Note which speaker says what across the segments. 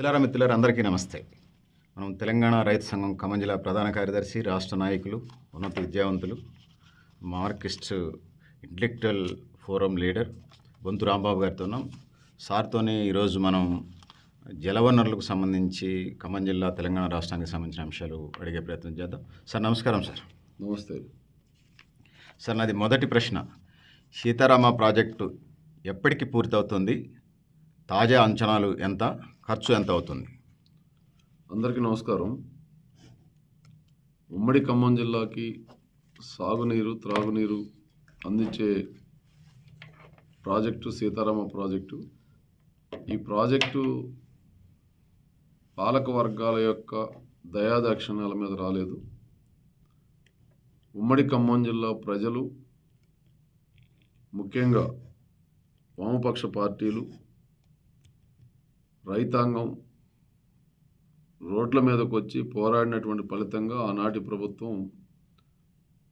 Speaker 1: మిత్రులారా మిత్రులారా అందరికీ నమస్తే. మనం తెలంగాణ రైతు సంఘం ఖమ్మం జిల్లా ప్రధాన కార్యదర్శి రాష్ట్ర నాయకులు ఉన్నత విద్యావంతులు మార్కిస్ట్ ఇంటలెక్చువల్ ఫోరం లీడర్ గొంతు రాంబాబు గారితో ఉన్నాం. సార్తోనే ఈరోజు మనం జలవనరులకు సంబంధించి ఖమ్మం జిల్లా తెలంగాణ రాష్ట్రానికి సంబంధించిన అంశాలు అడిగే ప్రయత్నం చేద్దాం. సార్ నమస్కారం సార్.
Speaker 2: నమస్తే.
Speaker 1: సార్ నాది మొదటి ప్రశ్న. సీతారామ ప్రాజెక్టు ఎప్పటికి పూర్తవుతుంది? తాజా అంచనాలు ఎంత? ఖర్చు ఎంత అవుతుంది?
Speaker 2: అందరికీ నమస్కారం. ఉమ్మడి ఖమ్మం జిల్లాకి సాగునీరు త్రాగునీరు అందించే ప్రాజెక్టు సీతారామ ప్రాజెక్టు. ఈ ప్రాజెక్టు పాలక వర్గాల యొక్క దయాదాక్షిణ్యాల మీద రాలేదు. ఉమ్మడి ఖమ్మం జిల్లా ప్రజలు ముఖ్యంగా వామపక్ష పార్టీలు రైతాంగం రోడ్ల మీదకు వచ్చి పోరాడినటువంటి ఫలితంగా ఆనాటి ప్రభుత్వం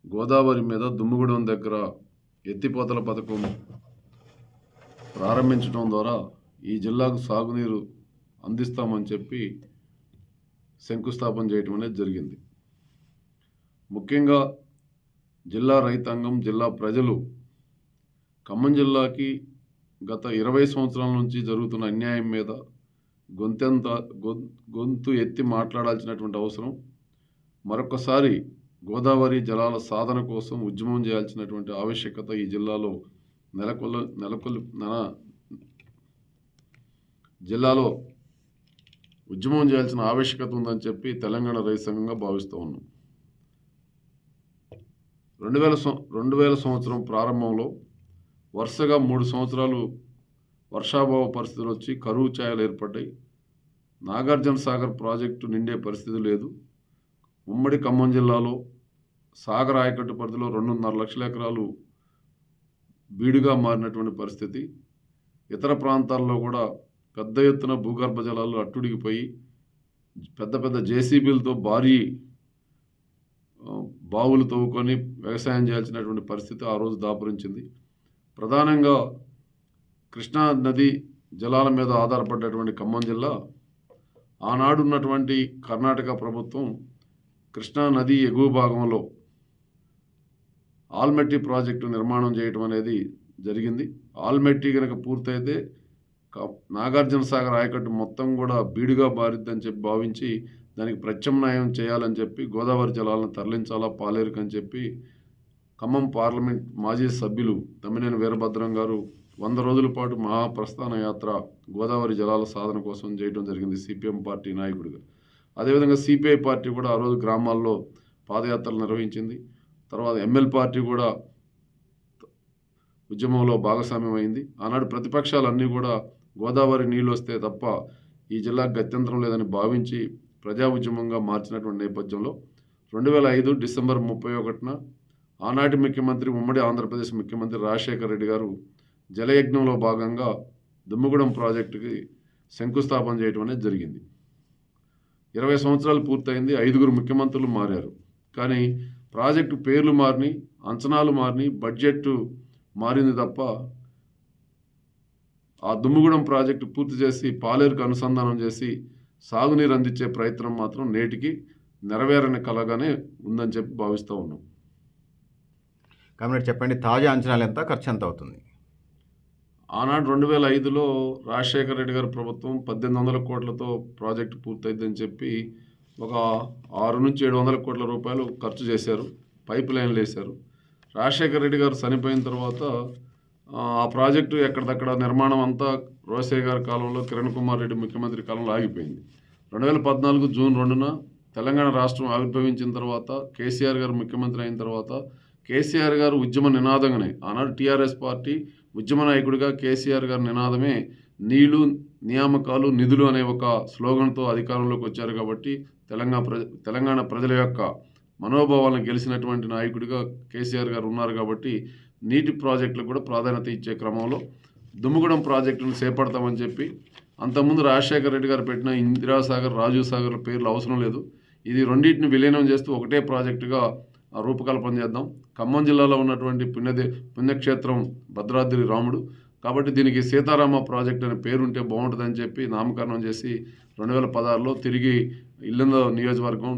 Speaker 2: గోదావరి మీద దుమ్ముగూడెం దగ్గర ఎత్తిపోతల పథకం ప్రారంభించడం ద్వారా ఈ జిల్లాకు సాగునీరు అందిస్తామని చెప్పి శంకుస్థాపన చేయటం అనేది జరిగింది. ముఖ్యంగా జిల్లా రైతాంగం జిల్లా ప్రజలు ఖమ్మం జిల్లాకి గత ఇరవై సంవత్సరాల నుంచి జరుగుతున్న అన్యాయం మీద గొంతెంత గొంతు ఎత్తి మాట్లాడాల్సినటువంటి అవసరం. మరొకసారి గోదావరి జలాల సాధన కోసం ఉద్యమం చేయాల్సినటువంటి ఆవశ్యకత ఈ జిల్లాలో నెలకొల్ల నెలకొల్ జిల్లాలో ఉద్యమం చేయాల్సిన ఆవశ్యకత ఉందని చెప్పి తెలంగాణ రైతు సంఘంగా భావిస్తూ ఉన్నాం. రెండు వేల సం రెండు వేల సంవత్సరం ప్రారంభంలో వరుసగా మూడు సంవత్సరాలు వర్షాభావ పరిస్థితులు వచ్చి కరువు ఛాయలు ఏర్పడ్డాయి. నాగార్జున సాగర్ ప్రాజెక్టు నిండే పరిస్థితి లేదు. ఉమ్మడి ఖమ్మం జిల్లాలో సాగర్ ఆయకట్టు పరిధిలో రెండున్నర లక్షల ఎకరాలు బీడుగా మారినటువంటి పరిస్థితి. ఇతర ప్రాంతాల్లో కూడా పెద్ద ఎత్తున భూగర్భ జలాలు అట్టుడిగిపోయి పెద్ద పెద్ద జేసీబీలతో భారీ బావులు తవ్వుకొని వ్యవసాయం చేయాల్సినటువంటి పరిస్థితి ఆ రోజు దాపురించింది. ప్రధానంగా కృష్ణా నది జలాల మీద ఆధారపడ్డటువంటి ఖమ్మం జిల్లా ఆనాడు ఉన్నటువంటి కర్ణాటక ప్రభుత్వం కృష్ణా నది ఎగువ భాగంలో ఆల్మెట్టి ప్రాజెక్టు నిర్మాణం చేయటం అనేది జరిగింది. ఆల్మెట్టి కనుక పూర్తయితే నాగార్జున సాగర్ ఆయకట్టు మొత్తం కూడా బీడుగా బారిద్దని చెప్పి భావించి దానికి ప్రత్యామ్నాయం చేయాలని చెప్పి గోదావరి జలాలను తరలించాలా పాలేరుకని చెప్పి ఖమ్మం పార్లమెంట్ మాజీ సభ్యులు తమ్మినేని వీరభద్రం గారు వంద రోజుల పాటు మహాప్రస్థాన యాత్ర గోదావరి జలాల సాధన కోసం చేయడం జరిగింది సిపిఎం పార్టీ నాయకుడిగా. అదేవిధంగా సిపిఐ పార్టీ కూడా ఆ రోజు గ్రామాల్లో పాదయాత్రలు నిర్వహించింది. తర్వాత ఎంఎల్ పార్టీ కూడా ఉద్యమంలో భాగస్వామ్యం అయింది ఆనాడు ప్రతిపక్షాలన్నీ కూడా గోదావరి నీళ్ళు వస్తే తప్ప ఈ జిల్లాకు గత్యంతరం లేదని భావించి ప్రజా ఉద్యమంగా మార్చినటువంటి నేపథ్యంలో రెండు వేల ఐదు డిసెంబర్ ముప్పై ఒకటిన ఆనాటి ముఖ్యమంత్రి ఉమ్మడి ఆంధ్రప్రదేశ్ ముఖ్యమంత్రి రాజశేఖర రెడ్డి గారు జలయజ్ఞంలో భాగంగా దుమ్మగూడెం ప్రాజెక్టుకి శంకుస్థాపన చేయడం అనేది జరిగింది. ఇరవై సంవత్సరాలు పూర్తయింది ఐదుగురు ముఖ్యమంత్రులు మారారు. కానీ ప్రాజెక్టు పేర్లు మారిని అంచనాలు మారిని బడ్జెట్ మారింది తప్ప ఆ దుమ్ముగూడెం ప్రాజెక్టు పూర్తి చేసి పాలేరుకు అనుసంధానం చేసి సాగునీరు అందించే ప్రయత్నం మాత్రం నేటికి నెరవేరని కలగానే ఉందని చెప్పి భావిస్తూ ఉన్నాం.
Speaker 1: కాబట్టి చెప్పండి. తాజా అంచనాలు ఎంత? ఖర్చు ఎంత అవుతుంది?
Speaker 2: ఆనాడు రెండు వేల ఐదులో రాజశేఖర రెడ్డి గారి ప్రభుత్వం పద్దెనిమిది వందల కోట్లతో ప్రాజెక్టు పూర్తయిద్దని చెప్పి ఒక ఆరు నుంచి ఏడు వందల కోట్ల రూపాయలు ఖర్చు చేశారు పైప్ లైన్లు వేశారు. రాజశేఖర రెడ్డి గారు చనిపోయిన తర్వాత ఆ, ప్రాజెక్టు ఎక్కడిదక్కడ నిర్మాణం అంతా రోసే గారి కాలంలో కిరణ్ కుమార్ రెడ్డి ముఖ్యమంత్రి కాలంలో ఆగిపోయింది. రెండు వేల పద్నాలుగు జూన్ రెండున తెలంగాణ రాష్ట్రం ఆవిర్భవించిన తర్వాత కేసీఆర్ గారు ముఖ్యమంత్రి అయిన తర్వాత కేసీఆర్ గారు ఉద్యమ నినాదంగానే ఆనాడు టీఆర్ఎస్ పార్టీ ఉద్యమ నాయకుడిగా కేసీఆర్ గారి నినాదమే నీళ్ళు నియామకాలు నిధులు అనే ఒక స్లోగన్తో అధికారంలోకి వచ్చారు కాబట్టి తెలంగాణ ప్రజ తెలంగాణ ప్రజల యొక్క మనోభావాలను గెలిచినటువంటి నాయకుడిగా కేసీఆర్ గారు ఉన్నారు కాబట్టి నీటి ప్రాజెక్టులకు కూడా ప్రాధాన్యత ఇచ్చే క్రమంలో దుమ్ముగూడెం ప్రాజెక్టును చేపడతామని చెప్పి అంతకుముందు రాజశేఖర రెడ్డి గారు పెట్టిన ఇందిరాసాగర్ రాజీవ్ సాగర్ పేర్లు అవసరం లేదు. ఇది రెండింటిని విలీనం చేస్తూ ఒకటే ప్రాజెక్టుగా రూపకల్పన చేద్దాం. ఖమ్మం జిల్లాలో ఉన్నటువంటి పుణ్యదే పుణ్యక్షేత్రం భద్రాద్రి రాముడు. కాబట్టి దీనికి సీతారామ ప్రాజెక్ట్ అనే పేరు ఉంటే బాగుంటుందని చెప్పి నామకరణం చేసి రెండు వేల పదహారులో తిరిగి ఇల్లంద నియోజకవర్గం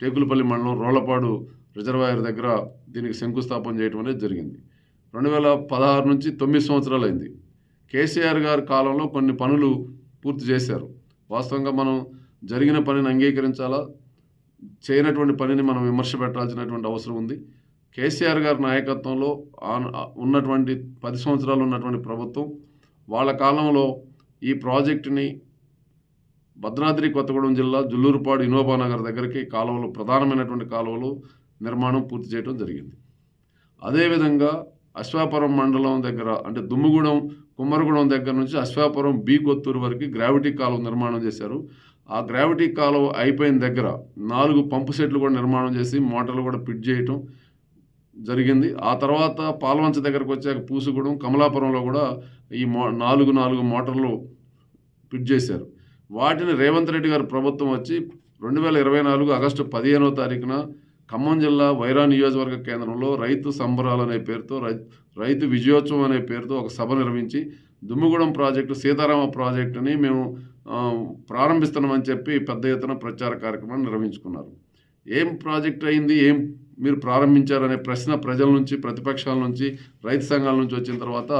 Speaker 2: టేకులపల్లి మండలం రోళ్ళపాడు రిజర్వాయర్ దగ్గర దీనికి శంకుస్థాపన చేయడం అనేది జరిగింది. రెండు వేల పదహారు నుంచి తొమ్మిది సంవత్సరాలు అయింది కేసీఆర్ గారి కాలంలో కొన్ని పనులు పూర్తి చేశారు. వాస్తవంగా మనం జరిగిన పనిని అంగీకరించాలా? చేయనటువంటి పనిని మనం విమర్శ పెట్టాల్సినటువంటి అవసరం ఉంది. కేసీఆర్ గారి నాయకత్వంలో ఉన్నటువంటి పది సంవత్సరాలు ఉన్నటువంటి ప్రభుత్వం వాళ్ళ కాలంలో ఈ ప్రాజెక్టుని భద్రాద్రి కొత్తగూడెం జిల్లా జుల్లూరుపాడు ఇనోబా నగర్ దగ్గరికి కాలువలు ప్రధానమైనటువంటి కాలువలు నిర్మాణం పూర్తి చేయడం జరిగింది. అదేవిధంగా అశ్వాపురం మండలం దగ్గర అంటే దుమ్ముగూడెం కుమ్మరగూడెం దగ్గర నుంచి అశ్వాపురం బి కొత్తూరు వరకు గ్రావిటీ కాలువ నిర్మాణం చేశారు. ఆ గ్రావిటీ కాలువ అయిపోయిన దగ్గర నాలుగు పంపు సెట్లు కూడా నిర్మాణం చేసి మోటార్లు కూడా ఫిట్ చేయటం జరిగింది. ఆ తర్వాత పాల్వంచ దగ్గరకు వచ్చాక పూసుగూడెం కమలాపురంలో కూడా ఈ మో నాలుగు నాలుగు మోటార్లు ఫిట్ చేశారు. వాటిని రేవంత్ రెడ్డి గారు ప్రభుత్వం వచ్చి రెండు వేల ఇరవై నాలుగు ఆగస్టు పదిహేనో తారీఖున ఖమ్మం జిల్లా వైరా నియోజకవర్గ కేంద్రంలో రైతు సంబరాలు అనే పేరుతో రై- రైతు విజయోత్సవం అనే పేరుతో ఒక సభ నిర్వహించి దుమ్ముగూడెం ప్రాజెక్టు సీతారామ ప్రాజెక్టుని మేము ప్రారంభిస్తున్నామని చెప్పి పెద్ద ఎత్తున ప్రచార కార్యక్రమాన్ని నిర్వహించుకున్నారు. ఏం ప్రాజెక్ట్ అయింది? ఏం మీరు ప్రారంభించారనే ప్రశ్న ప్రజల నుంచి ప్రతిపక్షాల నుంచి రైతు సంఘాల నుంచి వచ్చిన తర్వాత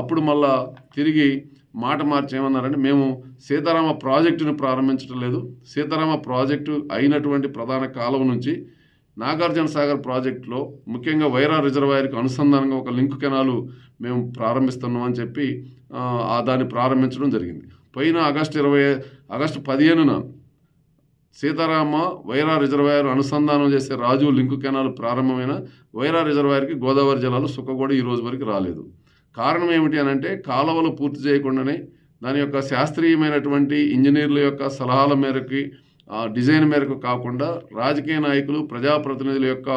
Speaker 2: అప్పుడు మళ్ళా తిరిగి మాట మార్చి ఏమన్నారంటే మేము సీతారామ ప్రాజెక్టును ప్రారంభించడం లేదు. సీతారామ ప్రాజెక్టు అయినటువంటి ప్రధాన కాలం నుంచి నాగార్జున సాగర్ ప్రాజెక్టులో ముఖ్యంగా వైరా రిజర్వాయర్కి అనుసంధానంగా ఒక లింక్ కెనాలు మేము ప్రారంభిస్తున్నామని చెప్పి ఆ దాన్ని ప్రారంభించడం జరిగింది. పోయిన ఆగస్టు ఇరవై ఆగస్టు పదిహేనున సీతారామ వైరా రిజర్వాయర్ అనుసంధానం చేసే రాజు లింకు కెనాల్ ప్రారంభమైన వైరా రిజర్వాయర్కి గోదావరి జలాలు సుఖగూడ ఈ రోజు వరకు రాలేదు. కారణం ఏమిటి అని అంటే కాలువలు పూర్తి చేయకుండానే దాని యొక్క శాస్త్రీయమైనటువంటి ఇంజనీర్ల యొక్క సలహాల మేరకి డిజైన్ మేరకు కాకుండా రాజకీయ నాయకులు ప్రజాప్రతినిధుల యొక్క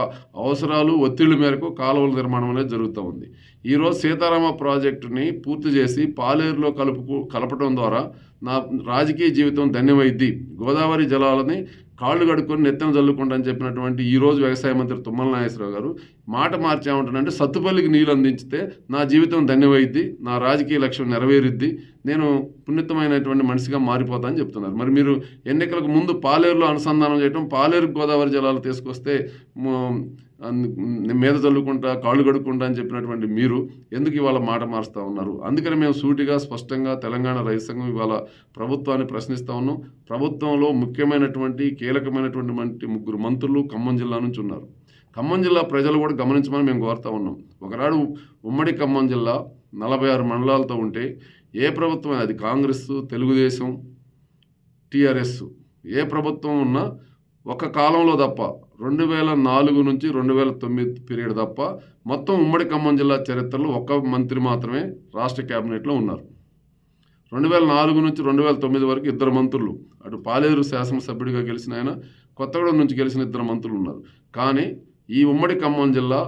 Speaker 2: అవసరాలు ఒత్తిళ్ళ మేరకు కాలువల నిర్మాణం అనేది జరుగుతూ ఉంది. ఈరోజు సీతారామ ప్రాజెక్టుని పూర్తి చేసి పాలేరులో కలుపు కలపడం ద్వారా నా రాజకీయ జీవితం ధన్యమైద్ది. గోదావరి జలాలని కాళ్ళు కడుక్కొని నెత్తన చల్లుకుంటా అని చెప్పినటువంటి ఈరోజు వ్యవసాయ మంత్రి తుమ్మల నాగేశ్వరరావు గారు మాట మార్చామంటానంటే సత్తుపల్లికి నీళ్ళు అందించితే నా జీవితం ధన్యమైద్ది నా రాజకీయ లక్ష్యం నెరవేరుద్ది నేను పుణ్యతమైనటువంటి మనిషిగా మారిపోతానని చెప్తున్నారు. మరి మీరు ఎన్నికలకు ముందు పాలేరులో అనుసంధానం చేయడం పాలేరు గోదావరి జలాలు తీసుకొస్తే మీద చల్లుకుంటా కాళ్ళు కడుక్కుంటా అని చెప్పినటువంటి మీరు ఎందుకు ఇవాళ మాట మారుస్తూ ఉన్నారు? అందుకని మేము సూటిగా స్పష్టంగా తెలంగాణ రైతు సంఘం ఇవాళ ప్రభుత్వాన్ని ప్రశ్నిస్తూ ఉన్నాం. ప్రభుత్వంలో ముఖ్యమైనటువంటి కీలకమైనటువంటి ముగ్గురు మంత్రులు ఖమ్మం జిల్లా నుంచి ఉన్నారు. ఖమ్మం జిల్లా ప్రజలు కూడా గమనించమని మేము కోరుతా ఉన్నాం. ఒకనాడు ఉమ్మడి ఖమ్మం జిల్లా నలభై ఆరు మండలాలతో ఉంటే ఏ ప్రభుత్వం అది కాంగ్రెస్ తెలుగుదేశం టీఆర్ఎస్ ఏ ప్రభుత్వం ఉన్నా ఒక కాలంలో తప్ప రెండు వేల నాలుగు నుంచి రెండు వేల తొమ్మిది పీరియడ్ తప్ప మొత్తం ఉమ్మడి ఖమ్మం జిల్లా చరిత్రలో ఒక్క మంత్రి మాత్రమే రాష్ట్ర కేబినెట్లో ఉన్నారు. రెండు వేల నాలుగు నుంచి రెండు వేల తొమ్మిది వరకు ఇద్దరు మంత్రులు. అటు పాలేరు శాసనసభ్యుడిగా గెలిచిన ఆయన కొత్తగూడెం నుంచి గెలిచిన ఇద్దరు మంత్రులు ఉన్నారు. కానీ ఈ ఉమ్మడి ఖమ్మం జిల్లా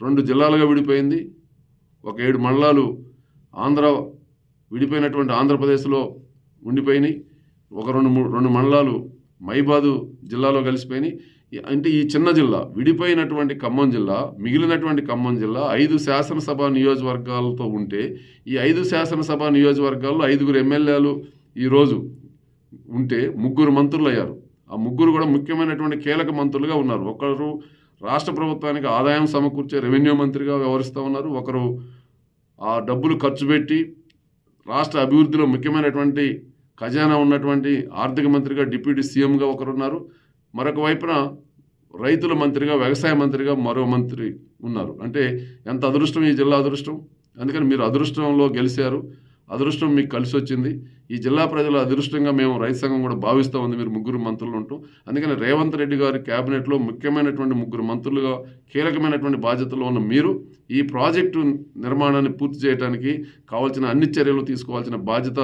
Speaker 2: రెండు జిల్లాలుగా విడిపోయింది. ఒక ఏడు మండలాలు ఆంధ్ర విడిపోయినటువంటి ఆంధ్రప్రదేశ్లో ఉండిపోయినాయి. ఒక రెండు మూడు రెండు మండలాలు మైబాదు జిల్లాలో కలిసిపోయినాయి. అంటే ఈ చిన్న జిల్లా విడిపోయినటువంటి ఖమ్మం జిల్లా మిగిలినటువంటి ఖమ్మం జిల్లా ఐదు శాసనసభ నియోజకవర్గాలతో ఉంటే ఈ ఐదు శాసనసభ నియోజకవర్గాల్లో ఐదుగురు ఎమ్మెల్యేలు ఈరోజు ఉంటే ముగ్గురు మంత్రులు అయ్యారు ఆ ముగ్గురు కూడా ముఖ్యమైనటువంటి కీలక మంత్రులుగా ఉన్నారు. ఒకరు రాష్ట్ర ప్రభుత్వానికి ఆదాయం సమకూర్చే రెవెన్యూ మంత్రిగా వ్యవహరిస్తూ ఉన్నారు. ఒకరు ఆ డబ్బులు ఖర్చు పెట్టి రాష్ట్ర అభివృద్ధిలో ముఖ్యమైనటువంటి ఖజానా ఉన్నటువంటి ఆర్థిక మంత్రిగా డిప్యూటీ సీఎంగా ఒకరు ఉన్నారు మరొక వైపున రైతుల మంత్రిగా వ్యవసాయ మంత్రిగా మరో మంత్రి ఉన్నారు. అంటే ఎంత అదృష్టం ఈ జిల్లా అదృష్టం? అందుకని మీరు అదృష్టంలో గెలిచారు. అదృష్టం మీకు కలిసి వచ్చింది. ఈ జిల్లా ప్రజల అదృష్టంగా మేము రైతు సంఘం కూడా భావిస్తూ ఉంది. మీరు ముగ్గురు మంత్రులు ఉంటూ. అందుకని రేవంత్ రెడ్డి గారి క్యాబినెట్లో ముఖ్యమైనటువంటి ముగ్గురు మంత్రులుగా కీలకమైనటువంటి బాధ్యతలో ఉన్న మీరు ఈ ప్రాజెక్టు నిర్మాణాన్ని పూర్తి చేయడానికి కావాల్సిన అన్ని చర్యలు తీసుకోవాల్సిన బాధ్యత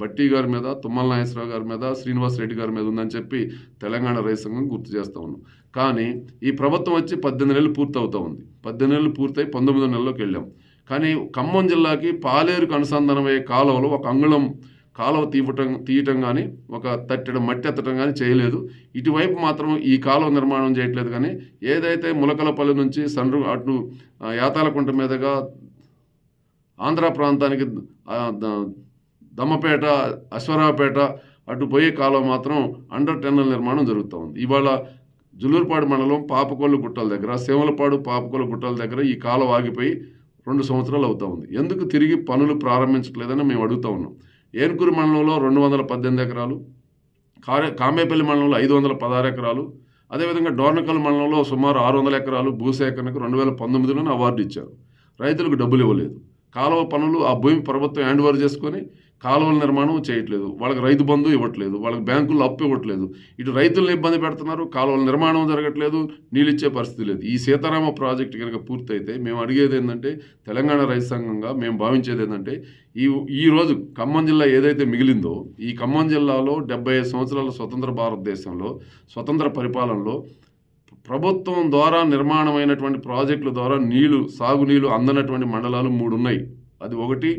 Speaker 2: భట్టి గారి మీద తుమ్మల నాగేశ్వరరావు గారి మీద శ్రీనివాస్ రెడ్డి గారి మీద ఉందని చెప్పి తెలంగాణ రైతు సంఘం గుర్తు చేస్తూ ఉన్నాం. కానీ ఈ ప్రభుత్వం వచ్చి పద్దెనిమిది నెలలు పూర్తవుతూ ఉంది. పద్దెనిమిది నెలలు పూర్తయి పంతొమ్మిదో నెలలోకి వెళ్ళాం. కానీ ఖమ్మం జిల్లాకి పాలేరుకు అనుసంధానమయ్యే కాలువలో ఒక అంగుళం కాలువ తీయటం తీయటం కానీ ఒక తట్టడం మట్టి ఎత్తడం కానీ చేయలేదు. ఇటువైపు మాత్రం ఈ కాలువ నిర్మాణం చేయట్లేదు కానీ ఏదైతే ములకలపల్లి నుంచి సండ్రు అటు యాతాలకుంట మీదుగా ఆంధ్ర ప్రాంతానికి దమ్మపేట అశ్వరావుపేట అటు పోయే కాలువ మాత్రం అండర్ టెన్నల్ నిర్మాణం జరుగుతూ ఉంది. ఇవాళ జులూరుపాడు మండలం పాపకొల్లు గుట్టల దగ్గర సేమలపాడు పాపకొల్లు గుట్టల దగ్గర ఈ కాలువ ఆగిపోయి రెండు సంవత్సరాలు అవుతా ఉంది. ఎందుకు తిరిగి పనులు ప్రారంభించట్లేదని మేము అడుగుతా ఉన్నాం. ఏనుకూరు మండలంలో రెండు వందల పద్దెనిమిది ఎకరాలు కారే కామేపల్లి మండలంలో ఐదు వందల పదహారు ఎకరాలు అదేవిధంగా డోర్నకల్ మండలంలో సుమారు ఆరు వందల ఎకరాలు భూసేకరణకు రెండు వేల పంతొమ్మిదిలోనే అవార్డు ఇచ్చారు. రైతులకు డబ్బులు ఇవ్వలేదు. కాలువ పనులు ఆ భూమి ప్రభుత్వం హ్యాండ్ ఓవర్ చేసుకొని కాలువల నిర్మాణం చేయట్లేదు. వాళ్ళకి రైతు బంధు ఇవ్వట్లేదు. వాళ్ళకి బ్యాంకుల్లో అప్పు ఇవ్వట్లేదు. ఇటు రైతులను ఇబ్బంది పెడుతున్నారు. కాలువల నిర్మాణం జరగట్లేదు. నీళ్ళు ఇచ్చే పరిస్థితి లేదు. ఈ సీతారామ ప్రాజెక్టు కనుక పూర్తయితే మేము అడిగేది ఏంటంటే తెలంగాణ రైతు సంఘంగా మేము భావించేది ఏంటంటే ఈ ఈరోజు ఖమ్మం జిల్లా ఏదైతే మిగిలిందో ఈ ఖమ్మం జిల్లాలో డెబ్బై ఐదు సంవత్సరాల స్వతంత్ర భారతదేశంలో స్వతంత్ర పరిపాలనలో ప్రభుత్వం ద్వారా నిర్మాణమైనటువంటి ప్రాజెక్టుల ద్వారా నీళ్ళు సాగునీళ్ళు అందనటువంటి మండలాలు మూడు ఉన్నాయి అది ఒకటి.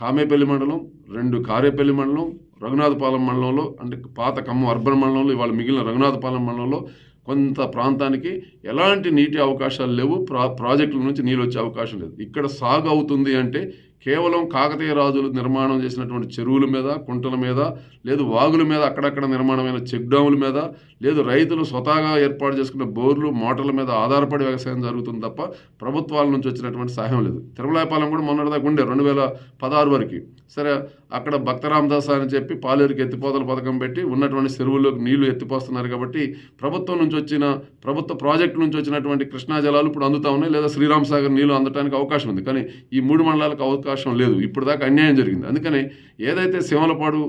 Speaker 2: కామేపల్లి మండలం రెండు కారేపల్లి మండలం రఘునాథపాలెం మండలంలో అంటే పాత ఖమ్మం అర్బన్ మండలంలో ఇవాళ మిగిలిన రఘునాథపాలెం మండలంలో కొంత ప్రాంతానికి ఎలాంటి నీటి అవకాశాలు లేవు. ప్రా ప్రాజెక్టుల నుంచి నీళ్ళు వచ్చే అవకాశం లేదు. ఇక్కడ సాగు అవుతుంది అంటే కేవలం కాకతీయ రాజులు నిర్మాణం చేసినటువంటి చెరువుల మీద కుంటల మీద లేదు వాగుల మీద అక్కడక్కడ నిర్మాణమైన చెక్ డ్యాముల మీద లేదు రైతులు స్వతహాగా ఏర్పాటు చేసుకున్న బోర్లు మోటార్ల మీద ఆధారపడి వ్యవసాయం జరుగుతుంది తప్ప ప్రభుత్వాల నుంచి వచ్చినటువంటి సహాయం లేదు. తిరుమలాయపాలెం కూడా మొన్నటిదాకా ఉండే రెండు వేల పదహారు వరకు. సరే అక్కడ భక్తరామదాస్ అని చెప్పి పాలేరుకి ఎత్తిపోతల పథకం పెట్టి ఉన్నటువంటి చెరువుల్లోకి నీళ్ళు ఎత్తిపోస్తున్నారు కాబట్టి ప్రభుత్వం నుంచి వచ్చిన ప్రభుత్వ ప్రాజెక్టు నుంచి వచ్చినటువంటి కృష్ణా జలాలు ఇప్పుడు అందుతా ఉన్నాయి లేదా శ్రీరామ్ సాగర్ నీళ్ళు అందటానికి అవకాశం ఉంది. కానీ ఈ మూడు మండలాలకు అవకాశం లేదు. ఇప్పటిదాకా అన్యాయం జరిగింది. అందుకని ఏదైతే శిమలపాడు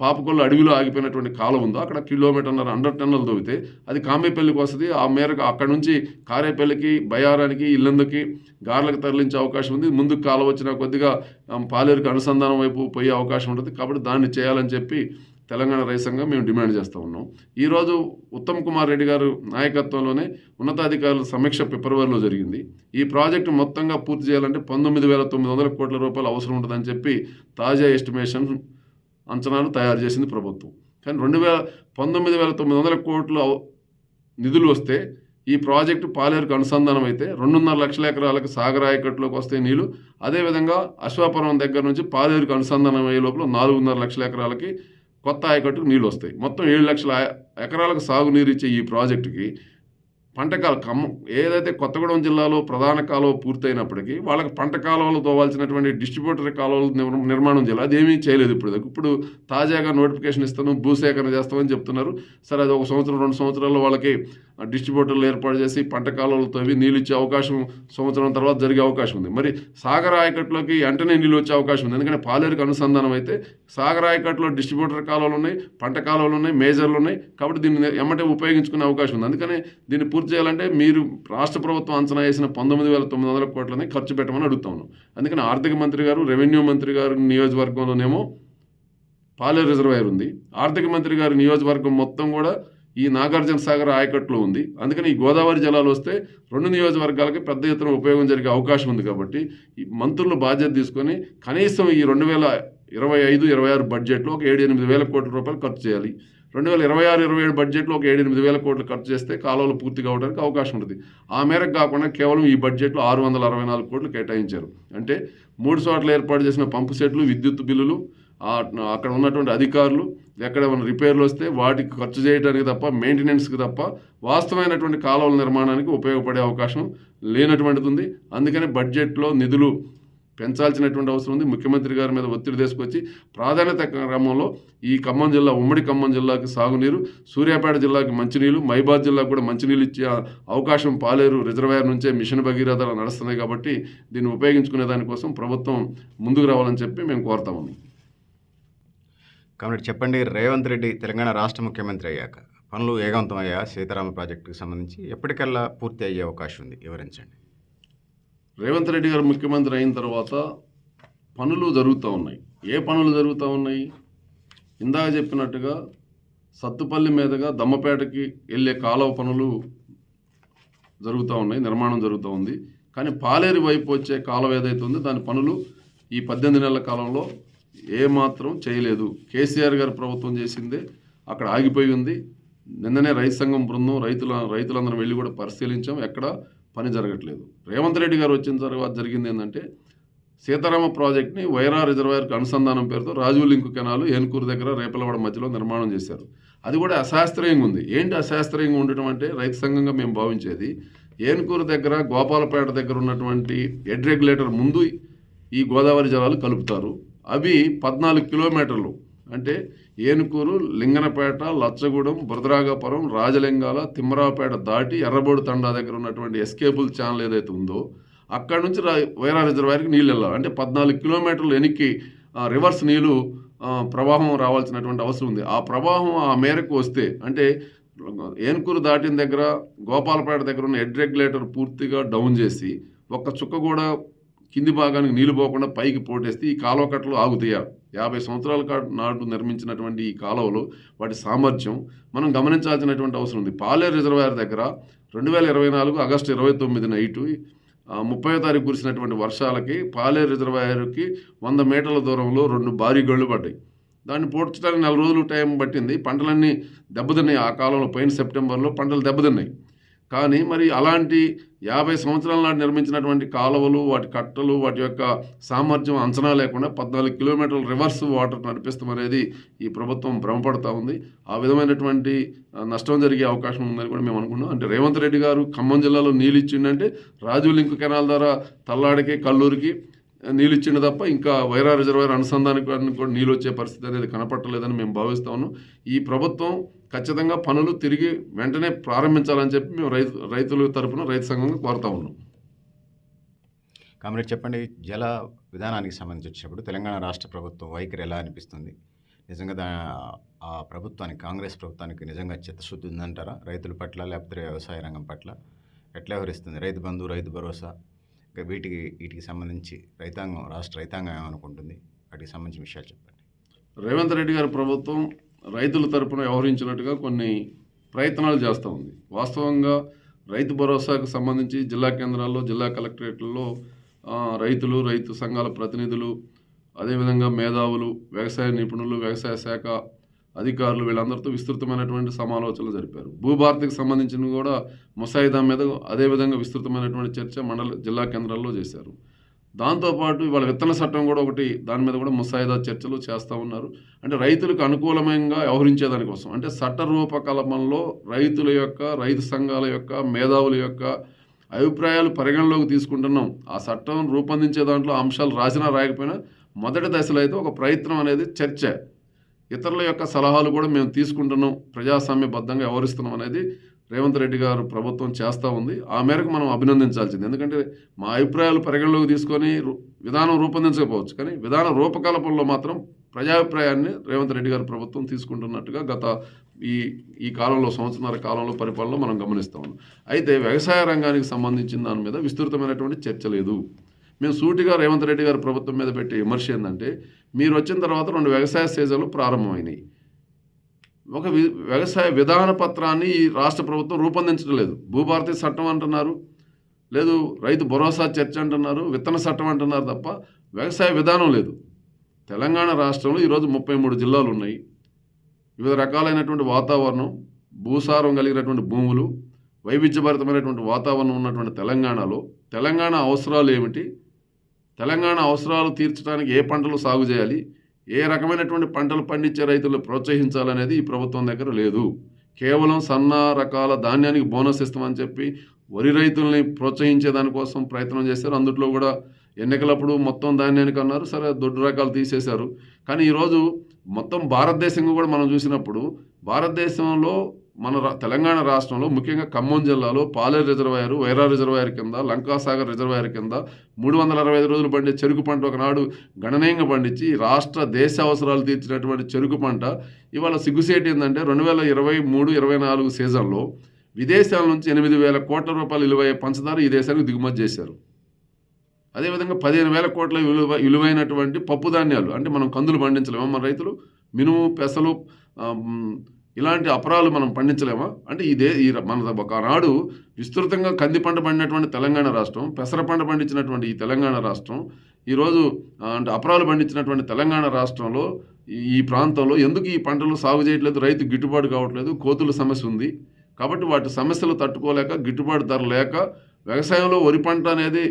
Speaker 2: పాపకొల్ల అడవిలో ఆగిపోయినటువంటి కాలం ఉందో అక్కడ కిలోమీటర్న్నర అండర్ టన్నల్ దొవితే అది కామేపల్లికి వస్తుంది. ఆ మేరకు అక్కడ నుంచి కారేపల్లికి బయారానికి ఇల్లందుకి గార్లకు తరలించే అవకాశం ఉంది. ముందుకు కాలం వచ్చిన కొద్దిగా పాలేరుకి అనుసంధానం వైపు పోయే అవకాశం ఉంటుంది. కాబట్టి దాన్ని చేయాలని చెప్పి తెలంగాణ రైతంగా మేము డిమాండ్ చేస్తూ ఉన్నాం. ఈరోజు ఉత్తమ్ కుమార్ రెడ్డి గారు నాయకత్వంలోనే ఉన్నతాధికారుల సమీక్ష ఫిబ్రవరిలో జరిగింది. ఈ ప్రాజెక్టు మొత్తంగా పూర్తి చేయాలంటే పంతొమ్మిది వేల తొమ్మిది వందల కోట్ల రూపాయలు అవసరం ఉంటుందని చెప్పి తాజా ఎస్టిమేషన్ అంచనాలు తయారు చేసింది ప్రభుత్వం. కానీ రెండు వేల పంతొమ్మిది వేల తొమ్మిది వందల కోట్ల నిధులు వస్తే ఈ ప్రాజెక్టు పాలేరుకు అనుసంధానం అయితే రెండున్నర లక్షల ఎకరాలకు సాగర ఆయకట్టులోకి వస్తే నీళ్ళు అదేవిధంగా అశ్వాపురం దగ్గర నుంచి పాలేరుకు అనుసంధానం అయ్యే లోపల నాలుగున్నర లక్షల ఎకరాలకి కొత్త ఆయకట్టుకు నీళ్ళు వస్తాయి మొత్తం ఏడు లక్షల ఎకరాలకు సాగునీరు ఇచ్చే ఈ ప్రాజెక్టుకి పంట కాలం ఖమ్మం. ఏదైతే కొత్తగూడెం జిల్లాలో ప్రధాన కాలువ పూర్తయినప్పటికీ వాళ్ళకి పంట కాలువలు తోవాల్సినటువంటి డిస్ట్రిబ్యూటర్ కాలువలు నిర్మాణం చేయాలి. అదేమీ చేయలేదు ఇప్పుడు ఇప్పుడు తాజాగా నోటిఫికేషన్ ఇస్తాను భూసేకరణ చేస్తామని చెప్తున్నారు. సరే అది ఒక సంవత్సరం రెండు సంవత్సరాల్లో వాళ్ళకి డిస్ట్రిబ్యూటర్లు ఏర్పాటు చేసి పంట కాలువలు తవ్వి నీళ్ళు ఇచ్చే అవకాశం సంవత్సరం తర్వాత జరిగే అవకాశం ఉంది. మరి సాగర ఆయకట్టులోకి వెంటనే నీళ్ళు వచ్చే అవకాశం ఉంది. ఎందుకంటే పాలేరుకి అనుసంధానం అయితే సాగర ఆయకట్టులో డిస్ట్రిబ్యూటర్ కాలువలు ఉన్నాయి పంట కాలువలు ఉన్నాయి మేజర్లు ఉన్నాయి. కాబట్టి దీన్ని ఎమ్మటే ఉపయోగించుకునే అవకాశం ఉంది. అందుకని దీన్ని పూర్తి చేయాలంటే మీరు రాష్ట్ర ప్రభుత్వం అంచనా వేసిన పంతొమ్మిది వేల తొమ్మిది వందల కోట్లని ఖర్చు పెట్టమని అడుగుతా ఉన్నాం. అందుకని ఆర్థిక మంత్రి గారు రెవెన్యూ మంత్రి గారు నియోజకవర్గంలోనేమో పాలేరు రిజర్వాయర్ ఉంది. ఆర్థిక మంత్రి గారి నియోజకవర్గం మొత్తం కూడా ఈ నాగార్జున సాగర్ ఆయకట్టులో ఉంది. అందుకని ఈ గోదావరి జలాలు వస్తే రెండు నియోజకవర్గాలకి పెద్ద ఎత్తున ఉపయోగం జరిగే అవకాశం ఉంది కాబట్టి ఈ మంత్రులు బాధ్యత తీసుకొని కనీసం ఈ రెండు వేల ఇరవై ఐదు ఇరవై ఆరు బడ్జెట్లో ఒక ఏడు ఎనిమిది వేల కోట్ల రూపాయలు ఖర్చు చేయాలి. రెండు వేల ఇరవై ఆరు ఇరవై ఏడు బడ్జెట్లో ఒక ఏడు ఎనిమిది వేల కోట్లు ఖర్చు చేస్తే కాలువలు పూర్తి కావడానికి అవకాశం ఉంటుంది ఆ మేరకు కాకుండా కేవలం ఈ బడ్జెట్లో ఆరు వందల అరవై నాలుగు కోట్లు కేటాయించారు. అంటే మూడు చోట్ల ఏర్పాటు చేసిన పంపు సెట్లు విద్యుత్ బిల్లులు అక్కడ ఉన్నటువంటి అధికారులు ఎక్కడ ఏమైనా రిపేర్లు వస్తే వాటికి ఖర్చు చేయడానికి తప్ప మెయింటెనెన్స్కి తప్ప వాస్తవమైనటువంటి కాలువల నిర్మాణానికి ఉపయోగపడే అవకాశం లేనటువంటిది ఉంది. అందుకనే బడ్జెట్లో నిధులు పెంచాల్సినటువంటి అవసరం ఉంది. ముఖ్యమంత్రి గారి మీద ఒత్తిడి తీసుకొచ్చి ప్రాధాన్యత క్రమంలో ఈ ఖమ్మం జిల్లా ఉమ్మడి ఖమ్మం జిల్లాకి సాగునీరు సూర్యాపేట జిల్లాకి మంచినీళ్ళు మైబాద్ జిల్లాకు కూడా మంచినీళ్ళు ఇచ్చే అవకాశం పాలేరు రిజర్వాయర్ నుంచే మిషన్ భగీరథ నడుస్తున్నాయి కాబట్టి దీన్ని ఉపయోగించుకునే దానికోసం ప్రభుత్వం ముందుకు రావాలని చెప్పి మేము కోరుతా ఉన్నాం.
Speaker 1: కాబట్టి చెప్పండి రేవంత్ రెడ్డి తెలంగాణ రాష్ట్ర ముఖ్యమంత్రి అయ్యాక పనులు వేగవంతం అయ్యా సీతారామ ప్రాజెక్టుకి సంబంధించి ఎప్పటికల్లా పూర్తి అయ్యే అవకాశం ఉంది. వివరించండి.
Speaker 2: రేవంత్ రెడ్డి గారు ముఖ్యమంత్రి అయిన తర్వాత పనులు జరుగుతూ ఉన్నాయి. ఏ పనులు జరుగుతూ ఉన్నాయి? ఇందాక చెప్పినట్టుగా సత్తుపల్లి మీదుగా దమ్మపేటకి వెళ్ళే కాలువ పనులు జరుగుతూ ఉన్నాయి నిర్మాణం జరుగుతూ ఉంది. కానీ పాలేరు వైపు వచ్చే కాలువ ఏదైతే ఉందో దాని పనులు ఈ పద్దెనిమిది నెలల కాలంలో ఏమాత్రం చేయలేదు. కేసీఆర్ గారు ప్రభుత్వం చేసిందే అక్కడ ఆగిపోయి ఉంది. నిన్ననే రైతు సంఘం బృందం రైతుల రైతులందరం వెళ్ళి కూడా పరిశీలించాం. ఎక్కడ పని జరగట్లేదు. రేవంత్ రెడ్డి గారు వచ్చిన తర్వాత జరిగింది ఏంటంటే సీతారామ ప్రాజెక్ట్ని వైరా రిజర్వాయర్కి అనుసంధానం పేరుతో రాజు లింకు కెనాలు ఏనుకూరు దగ్గర రేపలవాడ మధ్యలో నిర్మాణం చేశారు. అది కూడా అశాస్త్రీయంగా ఉంది. ఏంటి అశాస్త్రీయంగా ఉండటం అంటే రైతు సంఘంగా మేము భావించేది ఏనుకూరు దగ్గర గోపాలపేట దగ్గర ఉన్నటువంటి హెడ్ రెగ్యులేటర్ ముందు ఈ గోదావరి జలాలు కలుపుతారు. అవి పద్నాలుగు కిలోమీటర్లు. అంటే ఏనుకూరు లింగనపేట లచ్చగూడెం బురదరాగపురం రాజలింగాల తిమ్మరావుపేట దాటి ఎర్రబోడు తండా దగ్గర ఉన్నటువంటి ఎస్కేబుల్ ఛానల్ ఏదైతే ఉందో అక్కడ నుంచి వైరా రిజర్వాయర్కి నీళ్ళు వెళ్ళాలి. అంటే పద్నాలుగు కిలోమీటర్లు వెనక్కి రివర్స్ నీళ్ళు ప్రవాహం రావాల్సినటువంటి అవసరం ఉంది. ఆ ప్రవాహం ఆ మేరకు వస్తే అంటే ఏనుకూరు దాటిన దగ్గర గోపాలపేట దగ్గర ఉన్న హెడ్ రెగ్యులేటర్ పూర్తిగా డౌన్ చేసి ఒక్క చుక్క కూడా కింది భాగానికి నీళ్ళు పోకుండా పైకి పోటేస్తే ఈ కాలువ కట్టలు ఆగుతాయా. యాభై సంవత్సరాల నాడు నాటు నిర్మించినటువంటి ఈ కాలువలు వాటి సామర్థ్యం మనం గమనించాల్సినటువంటి అవసరం ఉంది. పాలేరు రిజర్వాయర్ దగ్గర రెండు వేల ఇరవై నాలుగు ఆగస్టు ఇరవై తొమ్మిది నైటు ముప్పై తారీఖు కురిసినటువంటి వర్షాలకి పాలేరు రిజర్వాయర్కి వంద మీటర్ల దూరంలో రెండు భారీ గళ్ళు పడ్డాయి. దాన్ని పూడ్చడానికి నెల రోజులు టైం పట్టింది. పంటలన్నీ దెబ్బతిన్నాయి. ఆ కాలంలో పైన సెప్టెంబర్లో పంటలు దెబ్బతిన్నాయి. కానీ మరి అలాంటి యాభై సంవత్సరాల నాటి నిర్మించినటువంటి కాలువలు వాటి కట్టలు వాటి యొక్క సామర్థ్యం అంచనా లేకుండా పద్నాలుగు కిలోమీటర్ల రివర్స్ వాటర్ నడిపిస్తాం అనేది ఈ ప్రభుత్వం భ్రమపడతా ఉంది. ఆ విధమైనటువంటి నష్టం జరిగే అవకాశం ఉందని కూడా మేము అనుకున్నాం అంటే రేవంత్ రెడ్డి గారు ఖమ్మం జిల్లాలో నీళ్ళు ఇచ్చిండంటే రాజు లింక్ కెనాల్ ద్వారా తల్లాడికి కల్లూరికి నీళ్ళు ఇచ్చిండు తప్ప ఇంకా వైరా రిజర్వాయర్ అనుసంధానికి కూడా నీళ్ళు వచ్చే పరిస్థితి అనేది కనపట్టలేదని మేము భావిస్తా ఉన్నాం. ఈ ప్రభుత్వం ఖచ్చితంగా పనులు తిరిగి వెంటనే ప్రారంభించాలని చెప్పి మేము రైతు రైతుల తరఫున రైతు సంఘంగా కోరుతా ఉన్నాం.
Speaker 1: కామ్రేడ్ చెప్పండి జల విధానానికి సంబంధించి వచ్చినప్పుడు తెలంగాణ రాష్ట్ర ప్రభుత్వం వైఖరి ఎలా అనిపిస్తుంది? నిజంగా దా ఆ ప్రభుత్వానికి కాంగ్రెస్ ప్రభుత్వానికి నిజంగా చిత్తశుద్ధి ఉందంటారా? రైతుల పట్ల లేకపోతే వ్యవసాయ రంగం పట్ల ఎట్లా వ్యవహరిస్తుంది? రైతు బంధు రైతు భరోసా వీటికి వీటికి సంబంధించి రైతాంగం రాష్ట్ర రైతాంగం ఏమనుకుంటుంది? వాటికి సంబంధించిన విషయాలు చెప్పండి.
Speaker 2: రేవంత్ రెడ్డి గారి ప్రభుత్వం రైతుల తరపున వ్యవహరించినట్టుగా కొన్ని ప్రయత్నాలు చేస్తూ ఉంది. వాస్తవంగా రైతు భరోసాకు సంబంధించి జిల్లా కేంద్రాల్లో జిల్లా కలెక్టరేట్లలో రైతులు రైతు సంఘాల ప్రతినిధులు అదేవిధంగా మేధావులు వ్యవసాయ నిపుణులు వ్యవసాయ శాఖ అధికారులు వీళ్ళందరితో విస్తృతమైనటువంటి సమాలోచనలు జరిపారు. భూభారతికి సంబంధించిన కూడా ముసాయిదా మీద అదేవిధంగా విస్తృతమైనటువంటి చర్చ మండల జిల్లా కేంద్రాల్లో చేశారు. దాంతోపాటు ఇవాళ విత్తన చట్టం కూడా ఒకటి దాని మీద కూడా ముసాయిదా చర్చలు చేస్తూ ఉన్నారు. అంటే రైతులకు అనుకూలమంగా వ్యవహరించేదానికోసం అంటే చట్ట రూపకల్పనలో రైతుల యొక్క రైతు సంఘాల యొక్క మేధావుల యొక్క అభిప్రాయాలు పరిగణలోకి తీసుకుంటున్నాం. ఆ చట్టం రూపొందించే దాంట్లో అంశాలు రాసినా రాయకపోయినా మొదటి దశలో అయితే ఒక ప్రయత్నం అనేది చర్చ. ఇతరుల యొక్క సలహాలు కూడా మేము తీసుకుంటున్నాం. ప్రజాస్వామ్యబద్ధంగా వ్యవహరిస్తున్నాం అనేది రేవంత్ రెడ్డి గారు ప్రభుత్వం చేస్తూ ఉంది. ఆ మేరకు మనం అభినందించాల్సింది. ఎందుకంటే మా అభిప్రాయాలు పరిగణలోకి తీసుకొని విధానం రూపొందించకపోవచ్చు. కానీ విధాన రూపకల్పనలో మాత్రం ప్రజాభిప్రాయాన్ని రేవంత్ రెడ్డి గారు ప్రభుత్వం తీసుకుంటున్నట్టుగా గత ఈ ఈ కాలంలో సంవత్సరాల కాలంలో పరిపాలనలో మనం గమనిస్తూ ఉన్నాం. అయితే వ్యవసాయ రంగానికి సంబంధించిన దాని మీద విస్తృతమైనటువంటి చర్చ లేదు. మేము సూటిగా రేవంత్ రెడ్డి గారు ప్రభుత్వం మీద పెట్టే విమర్శ ఏంటంటే మీరు వచ్చిన తర్వాత రెండు వ్యవసాయ సీజన్లు ప్రారంభమైనాయి. ఒక వి- వ్యవసాయ విధాన పత్రాన్ని ఈ రాష్ట్ర ప్రభుత్వం రూపొందించడం లేదు. భూభారతి చట్టం అంటున్నారు. లేదు రైతు భరోసా చర్చ అంటున్నారు విత్తన చట్టం అంటున్నారు తప్ప వ్యవసాయ విధానం లేదు. తెలంగాణ రాష్ట్రంలో ఈరోజు ముప్పై మూడు జిల్లాలు ఉన్నాయి. వివిధ రకాలైనటువంటి వాతావరణం భూసారం కలిగినటువంటి భూములు వైవిధ్యభరితమైనటువంటి వాతావరణం ఉన్నటువంటి తెలంగాణలో. తెలంగాణ అవసరాలు ఏమిటి? తెలంగాణ అవసరాలు తీర్చడానికి ఏ పంటలు సాగు చేయాలి? ఏ రకమైనటువంటి పంటలు పండించే రైతులను ప్రోత్సహించాలనేది ఈ ప్రభుత్వం దగ్గర లేదు. కేవలం సన్న రకాల ధాన్యానికి బోనస్ ఇస్తామని చెప్పి వరి రైతుల్ని ప్రోత్సహించే దానికోసం ప్రయత్నం చేశారు. అందుట్లో కూడా ఎన్నికలప్పుడు మొత్తం ధాన్యానికి అన్నారు. సరే దొడ్డు రకాలు తీసేశారు. కానీ ఈరోజు మొత్తం భారతదేశంగా కూడా మనం చూసినప్పుడు భారతదేశంలో మన తెలంగాణ రాష్ట్రంలో ముఖ్యంగా ఖమ్మం జిల్లాలో పాలేరు రిజర్వాయర్ వైరా రిజర్వాయర్ కింద లంకాసాగర్ రిజర్వాయర్ కింద మూడు వందల అరవై ఐదు రోజులు పండే చెరుకు పంట ఒకనాడు గణనీయంగా పండించి రాష్ట్ర దేశ అవసరాలు తీర్చినటువంటి చెరుకు పంట ఇవాళ సిగ్గుసేటి ఏంటంటే రెండు వేల ఇరవై మూడు ఇరవై నాలుగు సీజన్లో విదేశాల నుంచి ఎనిమిది వేల కోట్ల రూపాయలు విలువయ్యే పంచదార ఈ దేశానికి దిగుమతి చేశారు. అదేవిధంగా పదిహేను వేల కోట్ల విలువ విలువైనటువంటి పప్పు ధాన్యాలు అంటే మనం కందులు పండించలేము మన రైతులు? మినుము పెసలు ఇలాంటి అపరాలు మనం పండించలేమా? అంటే ఇదే ఈ మన ఒకనాడు విస్తృతంగా కంది పంట పండినటువంటి తెలంగాణ రాష్ట్రం పెసర పంట పండించినటువంటి ఈ తెలంగాణ రాష్ట్రం ఈరోజు అంటే అపరాలు పండించినటువంటి తెలంగాణ రాష్ట్రంలో ఈ ప్రాంతంలో ఎందుకు ఈ పంటలు సాగు చేయట్లేదు? రైతు గిట్టుబాటు కావట్లేదు కోతుల సమస్య ఉంది. కాబట్టి వాటి సమస్యలు తట్టుకోలేక గిట్టుబాటు ధర లేక వ్యవసాయంలో వరి పంట అనేది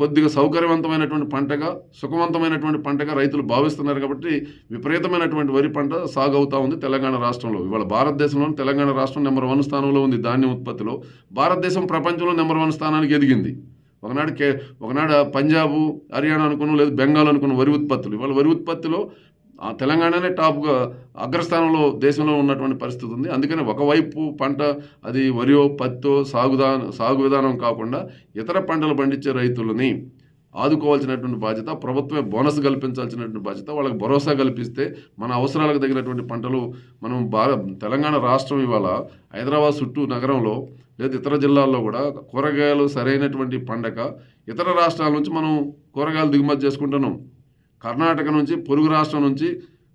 Speaker 2: కొద్దిగా సౌకర్యవంతమైనటువంటి పంటగా సుఖవంతమైనటువంటి పంటగా రైతులు భావిస్తున్నారు కాబట్టి విపరీతమైనటువంటి వరి పంట సాగు అవుతూ ఉంది తెలంగాణ రాష్ట్రంలో. ఇవాళ భారతదేశంలో తెలంగాణ రాష్ట్రం నెంబర్ వన్ స్థానంలో ఉంది ధాన్యం ఉత్పత్తిలో. భారతదేశం ప్రపంచంలో నెంబర్ వన్ స్థానానికి ఎదిగింది. ఒకనాడు కే ఒకనాడు పంజాబ్ హర్యానా అనుకున్నాం లేదు బెంగాల్ అనుకున్న వరి ఉత్పత్తులు. ఇవాళ వరి ఉత్పత్తిలో తెలంగాణనే టాప్గా అగ్రస్థానంలో దేశంలో ఉన్నటువంటి పరిస్థితి ఉంది. అందుకని ఒకవైపు పంట అది వరియో పత్తో సాగుదా సాగు విధానం కాకుండా ఇతర పంటలు పండించే రైతులని ఆదుకోవాల్సినటువంటి బాధ్యత ప్రభుత్వమే బోనస్ కల్పించాల్సినటువంటి బాధ్యత వాళ్ళకి భరోసా కల్పిస్తే మన అవసరాలకు తగినటువంటి పంటలు మనం భార తెలంగాణ రాష్ట్రం ఇవాళ హైదరాబాద్ చుట్టూ నగరంలో లేదా ఇతర జిల్లాల్లో కూడా కూరగాయలు సరైనటువంటి పండగ ఇతర రాష్ట్రాల నుంచి మనం కూరగాయలు దిగుమతి చేసుకుంటున్నాం. కర్ణాటక నుంచి పొరుగు రాష్ట్రం నుంచి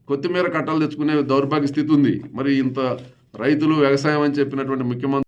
Speaker 2: కొత్తిమీర కట్టలు తెచ్చుకునే దౌర్భాగ్య స్థితి ఉంది. మరి ఇంత రైతులు వ్యవసాయం అని చెప్పినటువంటి ముఖ్యమంత్రి